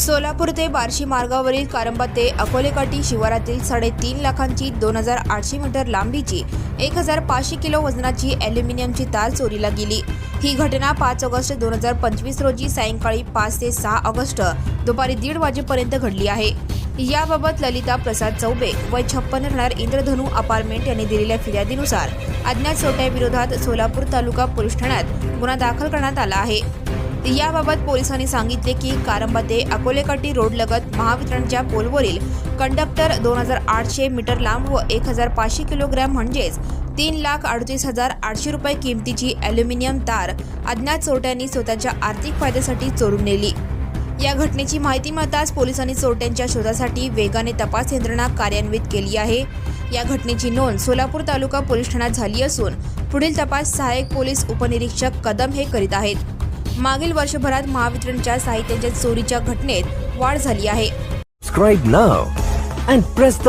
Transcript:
सोलापूर ते बार्शी मार्गावरील कारंबा ते अकोलेकाठी शिवारातील साडेतीन लाखांची दोन हजार आठशे मीटर लांबीची एक हजार पाचशे किलो वजनाची ॲल्युमिनियमची तार चोरीला गेली. ही घटना पाच ऑगस्ट दोन हजार पंचवीस रोजी सायंकाळी पाच ते सहा ऑगस्ट दुपारी दीड वाजेपर्यंत घडली आहे. याबाबत ललिता प्रसाद चौबे व छप्पन राहणार इंद्रधनू अपार्टमेंट यांनी दिलेल्या फिर्यादीनुसार अज्ञात सोट्याविरोधात सोलापूर तालुका पोलीस ठाण्यात गुन्हा दाखल करण्यात आला आहे. याबाबत पोलिसांनी सांगितले की कारंबा ते रोडलगत महावितरणच्या पोलवरील कंडक्टर दोन हजार आठशे मीटर लांब व एक हजार पाचशे किलोग्रॅम म्हणजेच तीन लाख अडतीस हजार आठशे रुपये किमतीची ॲल्युमिनियम तार अज्ञात चोरट्यांनी स्वतःच्या आर्थिक फायद्यासाठी चोरून नेली. या घटनेची माहिती मिळताच पोलिसांनी चोरट्यांच्या शोधासाठी वेगाने तपास यंत्रणा कार्यान्वित केली आहे. या घटनेची नोंद सोलापूर तालुका पोलीस ठाण्यात झाली असून पुढील तपास सहाय्यक पोलीस उपनिरीक्षक कदम हे करीत आहेत. मागील वर्षभरात महावितरणच्या साहित्याच्या चोरीच्या घटनेत वाढ झाली आहे. नाव अँड प्रेस द